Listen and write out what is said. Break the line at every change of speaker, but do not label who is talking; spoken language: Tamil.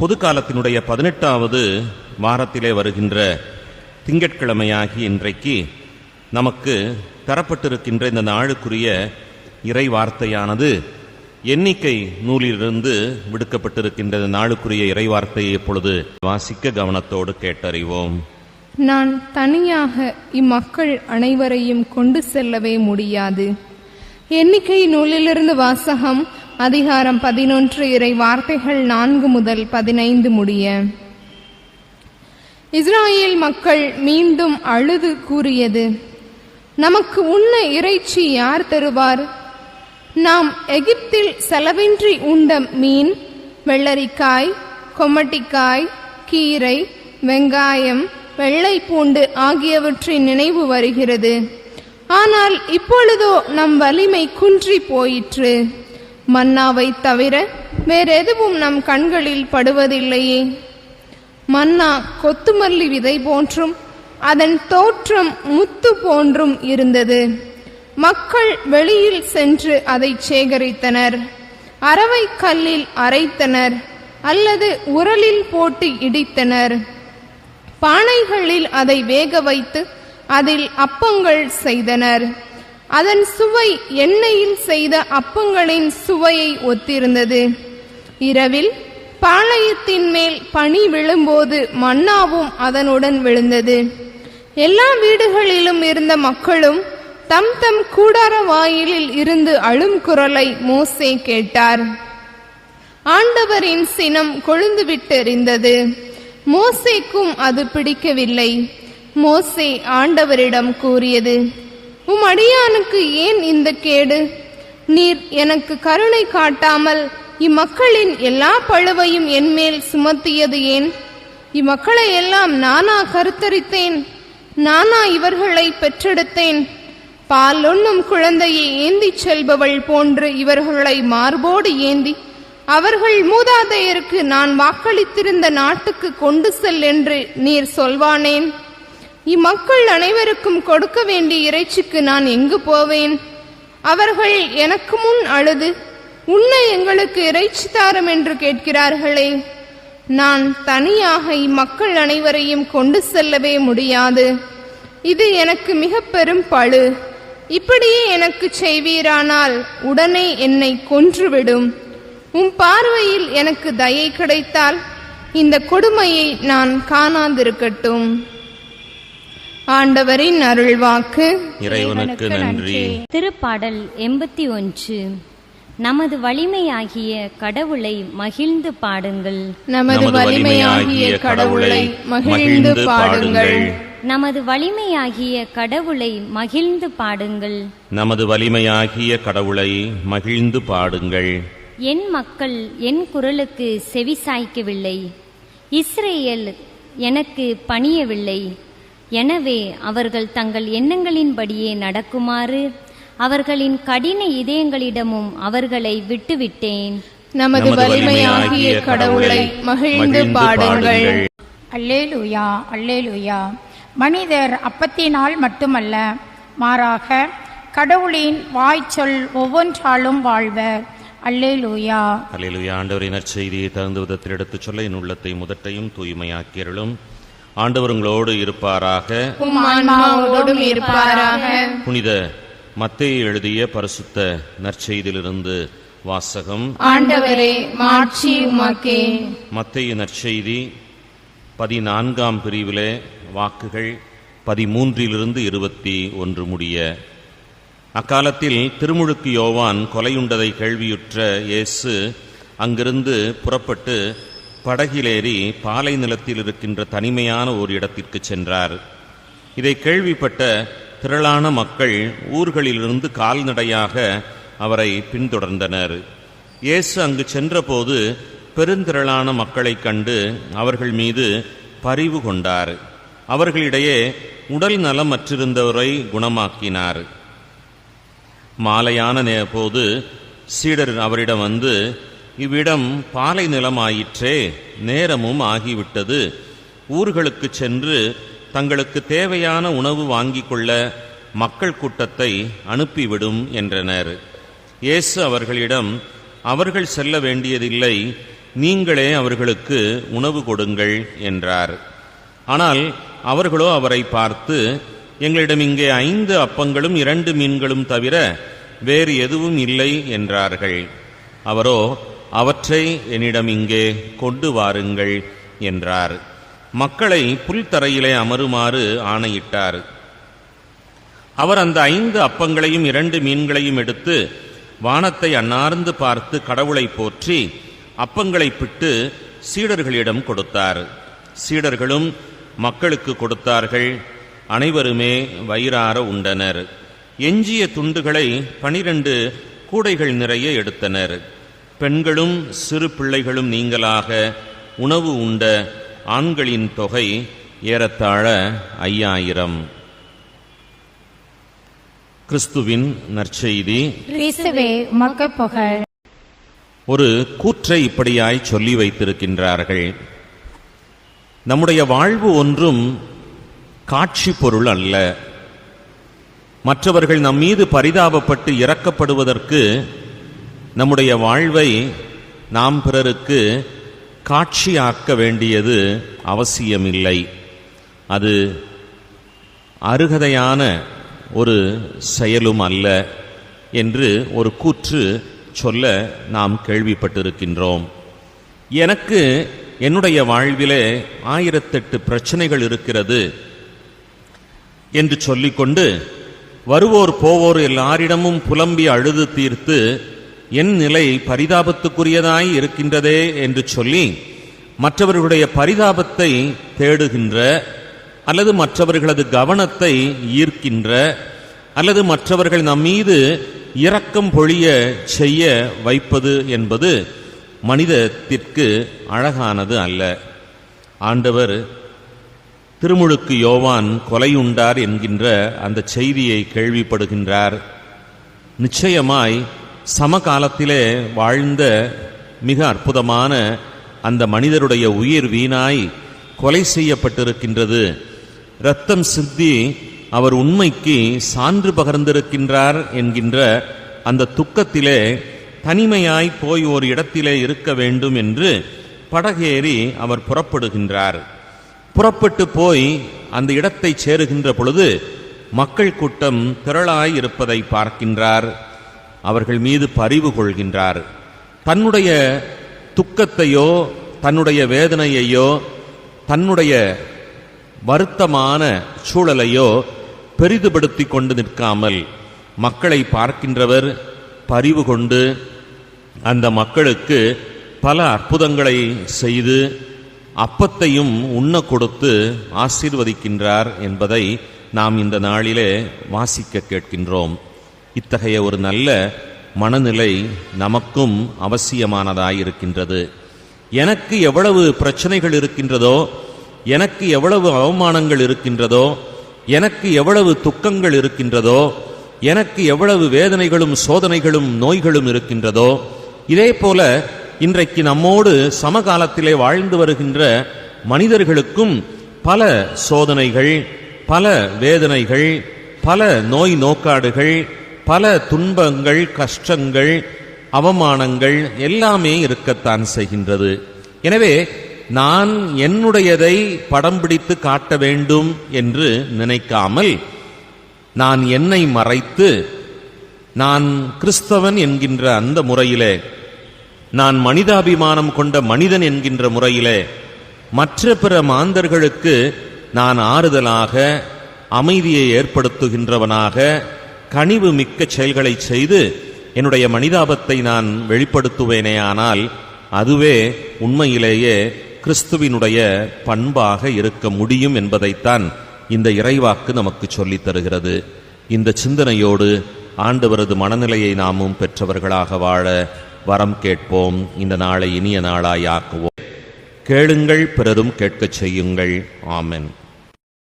பொது காலத்தினுடைய பதினெட்டாவது வாரத்திலே வருகின்ற திங்கட்கிழமையாகி இன்றைக்கு நமக்கு தரப்பட்டிருக்கின்ற இந்த நாளுக்குரிய இறை வார்த்தையானது எண்ணிக்கை நூலிலிருந்து விடுக்கப்பட்டிருக்கின்ற நாளுக்குரிய இறை வார்த்தையை இப்பொழுது வாசிக்க கவனத்தோடு கேட்டறிவோம்.
நான் தனியாக இம்மக்கள் அனைவரையும் கொண்டு செல்லவே முடியாது. எண்ணிக்கை நூலிலிருந்து வாசகம் அதிகாரம் பதினொன்று இறை வார்த்தைகள் நான்கு முதல் பதினைந்து முடிய. இஸ்ராயேல் மக்கள் மீண்டும் அழுது கூறியது நமக்கு உண்ண இறைச்சி யார் தருவார்? நாம் எகிப்தில் செலவின்றி உண்ட மீன் வெள்ளரிக்காய் கொம்மட்டிக்காய் கீரை வெங்காயம் வெள்ளை பூண்டு ஆகியவற்றின் நினைவு வருகிறது. ஆனால் இப்பொழுதோ நம் வலிமை குன்றி போயிற்று. மன்னாவை தவிர வேறெதுவும் நம் கண்களில் படுவதில்லையே. மன்னா கொத்துமல்லி விதை போன்றும் அதன் தோற்றம் முத்து போன்றும் இருந்தது. மக்கள் வெளியில் சென்று அதை சேகரித்தனர். அரவை கல்லில் அரைத்தனர் அல்லது உரலில் போட்டு இடித்தனர். பானைகளில் அதை வேக வைத்து அதில் அப்பங்கள் செய்தனர். அதன் சுவை எண்ணெயில் செய்த அப்பங்களின் சுவையை ஒத்திருந்தது. இரவில் பாளையத்தின் மேல் பனி விழும்போது மன்னாவும் அதனுடன் விழுந்தது. எல்லா வீடுகளிலும் இருந்த மக்களும் தம் தம் கூடார வாயிலில் இருந்து அழும் குரலை மோசே கேட்டார். ஆண்டவரின் சினம் கொழுந்துவிட்டெறிந்தது. மோசேக்கும் அது பிடிக்கவில்லை. மோசே ஆண்டவரிடம் கூறியது உம் அடியானுக்கு ஏன் இந்த கேடு? நீர் எனக்கு கருணை காட்டாமல் இம்மக்களின் எல்லா பழுவையும் என்மேல் சுமத்தியது ஏன்? இம்மக்களை எல்லாம் நானா கருத்தரித்தேன் நானா இவர்களை பெற்றெடுத்தேன். பாலொண்ணும் குழந்தையை ஏந்திச் செல்பவள் போன்று இவர்களை மார்போடு ஏந்தி அவர்கள் மூதாதையருக்கு நான் வாக்களித்திருந்த நாட்டுக்கு கொண்டு செல் என்று நீர் சொல்வானேன். இம்மக்கள் அனைவருக்கும் கொடுக்க வேண்டிய இறைச்சிக்கு நான் எங்கு போவேன்? அவர்கள் எனக்கு முன் அழுது உன்னை எங்களுக்கு இறைச்சி தாரும் என்று கேட்கிறார்களே. நான் தனியாக இம்மக்கள் அனைவரையும் கொண்டு செல்லவே முடியாது. இது எனக்கு மிக பெரும் பழு. இப்படியே எனக்கு செய்வீரானால் உடனே என்னை கொன்றுவிடும். உம் பார்வையில் எனக்கு தயை கிடைத்தால் இந்த கொடுமையை நான் காணாதிருக்கட்டும். ஆண்டவரின் அருள்வாக்கு.
இறைவனுக்கு நன்றி.
திருப்பாடல் எண்பத்தி ஒன்று. நமது வலிமையாகிய கடவுளை மகிழ்ந்து பாடுங்கள்.
நமது வலிமையாகிய கடவுளை மகிழ்ந்து பாடுங்கள்.
நமது வலிமையாகிய கடவுளை மகிழ்ந்து பாடுங்கள்.
நமது வலிமையாகிய கடவுளை மகிழ்ந்து பாடுங்கள்.
என் மக்கள் என் குரலுக்கு செவிசாய்க்கவில்லை இஸ்ரேல் எனக்கு பணியவில்லை. எனவே அவர்கள் தங்கள் எண்ணங்களின்படியே நடக்குமாறு அவர்களின் கடின இதயங்களிடமும் அவர்களை விட்டுவிட்டேன்.
நமது வலிமையாகிய கடவுளை மகிழ்ந்து பாடுங்கள்.
அல்லேலூயா அல்லேலூயா. மனிதர் அப்பத்தினால் மட்டுமல்ல மாறாக கடவுளின் வாய்ச்சொல் ஒவ்வொன்றாலும் வாழ்வர் அல்லேலூயா.
அல்லேலூயா ஆண்டவரின் நற்செய்தியை தகுந்த விதத்தில் எடுத்துச் சொல்ல என் உள்ளத்தை முதட்டையும் தூய்மையாக்கியருளும். ஆண்டவர் உங்களோடு இருப்பாராக.
உம் ஆன்மாவோடும் இருப்பாராக.
புனித மத்தேயு எழுதிய பரிசுத்த நற்செய்தியிலிருந்து வாசகம்.
ஆண்டவரே மாட்சி உமக்கே.
மத்தேயு நற்செய்தி பதினான்காம் பிரிவிலே வாக்குகள் பதிமூன்றிலிருந்து இருபத்தி ஒன்று முடிய. அக்காலத்தில் திருமுழுக்கு யோவான் கொலையுண்டதை கேள்வியுற்ற இயேசு அங்கிருந்து புறப்பட்டு படகிலேறி பாலை நிலத்தில் இருக்கின்ற தனிமையான ஒரு இடத்திற்கு சென்றார். இதை கேள்விப்பட்ட திரளான மக்கள் ஊர்களிலிருந்து கால்நடையாக அவரை பின்தொடர்ந்தனர். இயேசு அங்கு சென்றபோது பெருந்திரளான மக்களைக் கண்டு அவர்கள் மீது பரிவு கொண்டார். அவர்களிடையே உடல் நலம் அற்றிருந்தவரை குணமாக்கினார். மாலையான போது சீடர் அவரிடம் வந்து இவ்விடம் பாலை நிலமாயிற்றே நேரமும் ஆகிவிட்டது. ஊர்களுக்கு சென்று தங்களுக்கு தேவையான உணவு வாங்கிக் கொள்ள மக்கள் கூட்டத்தை அனுப்பிவிடும் என்றனர். இயேசு அவர்களிடம் அவர்கள் செல்ல வேண்டியதில்லை நீங்களே அவர்களுக்கு உணவு கொடுங்கள் என்றார். ஆனால் அவர்களோ அவரை பார்த்து எங்களிடம் இங்கே ஐந்து அப்பங்களும் இரண்டு மீன்களும் தவிர வேறு எதுவும் இல்லை என்றார்கள். அவரோ அவற்றை என்னிடம் இங்கே கொண்டு வாருங்கள் என்றார். மக்களை புல்தரையிலே அமருமாறு ஆணையிட்டார். அவர் அந்த ஐந்து அப்பங்களையும் இரண்டு மீன்களையும் எடுத்து வானத்தை அன்னார்ந்து பார்த்து கடவுளை போற்றி அப்பங்களை பிட்டு சீடர்களிடம் கொடுத்தார். சீடர்களும் மக்களுக்கு கொடுத்தார்கள். அனைவருமே வயிறார உண்டனர். எஞ்சிய துண்டுகளை பனிரெண்டு கூடைகள் நிறைய எடுத்தனர். பெண்களும் சிறு பிள்ளைகளும் நீங்களாக உணவு உண்ட ஆண்களின் தொகை ஏறத்தாழ ஐயாயிரம். கிறிஸ்துவின் நற்செய்தி. ஒரு கூற்றை இப்படியாய் சொல்லி வைத்திருக்கின்றார்கள். நம்முடைய வாழ்வு ஒன்றும் காட்சி பொருள் அல்ல. மற்றவர்கள் நம் மீது பரிதாபப்பட்டு இறக்கப்படுவதற்கு நம்முடைய வாழ்வை நாம் பிறருக்கு காட்சியாக்க வேண்டியது அவசியமில்லை. அது அருகதையான ஒரு செயலும் அல்ல என்று ஒரு கூற்று சொல்ல நாம் கேள்விப்பட்டிருக்கின்றோம். எனக்கு என்னுடைய வாழ்விலே ஆயிரத்தெட்டு பிரச்சனைகள் இருக்கிறது என்று சொல்லிக்கொண்டு வருவோர் போவோர் எல்லாரிடமும் புலம்பி அழுது தீர்த்து என் நிலை பரிதாபத்துக்குரியதாய் இருக்கின்றதே என்று சொல்லி மற்றவர்களுடைய பரிதாபத்தை தேடுகின்ற அல்லது மற்றவர்களது கவனத்தை ஈர்க்கின்ற அல்லது மற்றவர்கள் நம் மீது இரக்கம் பொழிய செய்ய வைப்பது என்பது மனிதத்திற்கு அழகானது அல்ல. ஆண்டவர் திருமுழுக்கு யோவான் கொலையுண்டார் என்கின்ற அந்த செய்தியை கேள்விப்படுகின்றார். நிச்சயமாய் சமகாலத்திலே வாழ்ந்த மிக அற்புதமான அந்த மனிதருடைய உயிர் வீணாய் கொலை செய்யப்பட்டிருக்கின்றது. இரத்தம் சிந்தி அவர் உண்மைக்கு சான்று பகர்ந்திருக்கின்றார் என்கின்ற அந்த துக்கத்திலே தனிமையாய் போய் ஒரு இடத்திலே இருக்க வேண்டும் என்று படகேறி அவர் புறப்படுகின்றார். புறப்பட்டு போய் அந்த இடத்தை சேருகின்ற பொழுது மக்கள் கூட்டம் திரளாய் இருப்பதை பார்க்கின்றார். அவர்கள் மீது பரிவு கொள்கின்றார். தன்னுடைய துக்கத்தையோ தன்னுடைய வேதனையையோ தன்னுடைய வருத்தமான சூழலையோ பெரிதுபடுத்தி கொண்டு நிற்காமல் மக்களை பார்க்கின்றவர் பரிவு கொண்டு அந்த மக்களுக்கு பல அற்புதங்களை செய்து அப்பத்தையும் உண்ண கொடுத்து ஆசீர்வதிக்கின்றார் என்பதை நாம் இந்த நாளிலே வாசிக்க கேட்கின்றோம். இத்தகைய ஒரு நல்ல மனநிலை நமக்கும் அவசியமானதாயிருக்கின்றது. எனக்கு எவ்வளவு பிரச்சனைகள் இருக்கின்றதோ எனக்கு எவ்வளவு அவமானங்கள் இருக்கின்றதோ எனக்கு எவ்வளவு துக்கங்கள் இருக்கின்றதோ எனக்கு எவ்வளவு வேதனைகளும் சோதனைகளும் நோய்களும் இருக்கின்றதோ இதே போல இன்றைக்கு நம்மோடு சமகாலத்திலே வாழ்ந்து வருகின்ற மனிதர்களுக்கும் பல சோதனைகள் பல வேதனைகள் பல நோய் நோக்காடுகள் பல துன்பங்கள் கஷ்டங்கள் அவமானங்கள் எல்லாமே இருக்கத்தான் செய்கின்றது. எனவே நான் என்னுடையதை படம் பிடித்து காட்ட வேண்டும் என்று நினைக்காமல் நான் என்னை மறைத்து நான் கிறிஸ்தவன் என்கின்ற அந்த முறையிலே நான் மனிதாபிமானம் கொண்ட மனிதன் என்கின்ற முறையிலே மற்ற பிற மாந்தர்களுக்கு நான் ஆறுதலாக அமைதியை ஏற்படுத்துகின்றவனாக கனிவு மிக்க செயல்களை செய்து என்னுடைய மனிதாபத்தை நான் வெளிப்படுத்துவேனேயானால் அதுவே உண்மையிலேயே கிறிஸ்துவினுடைய பண்பாக இருக்க முடியும் என்பதைத்தான் இந்த இறைவாக்கு நமக்கு சொல்லித் தருகிறது. இந்த சிந்தனையோடு ஆண்டவரது மனநிலையை நாமும் பெற்றவர்களாக வாழ வரம் கேட்போம். இந்த நாளை இனிய நாளாய் ஆக்குவோம். கேளுங்கள் பிறரும் கேட்கச் செய்யுங்கள். ஆமென்.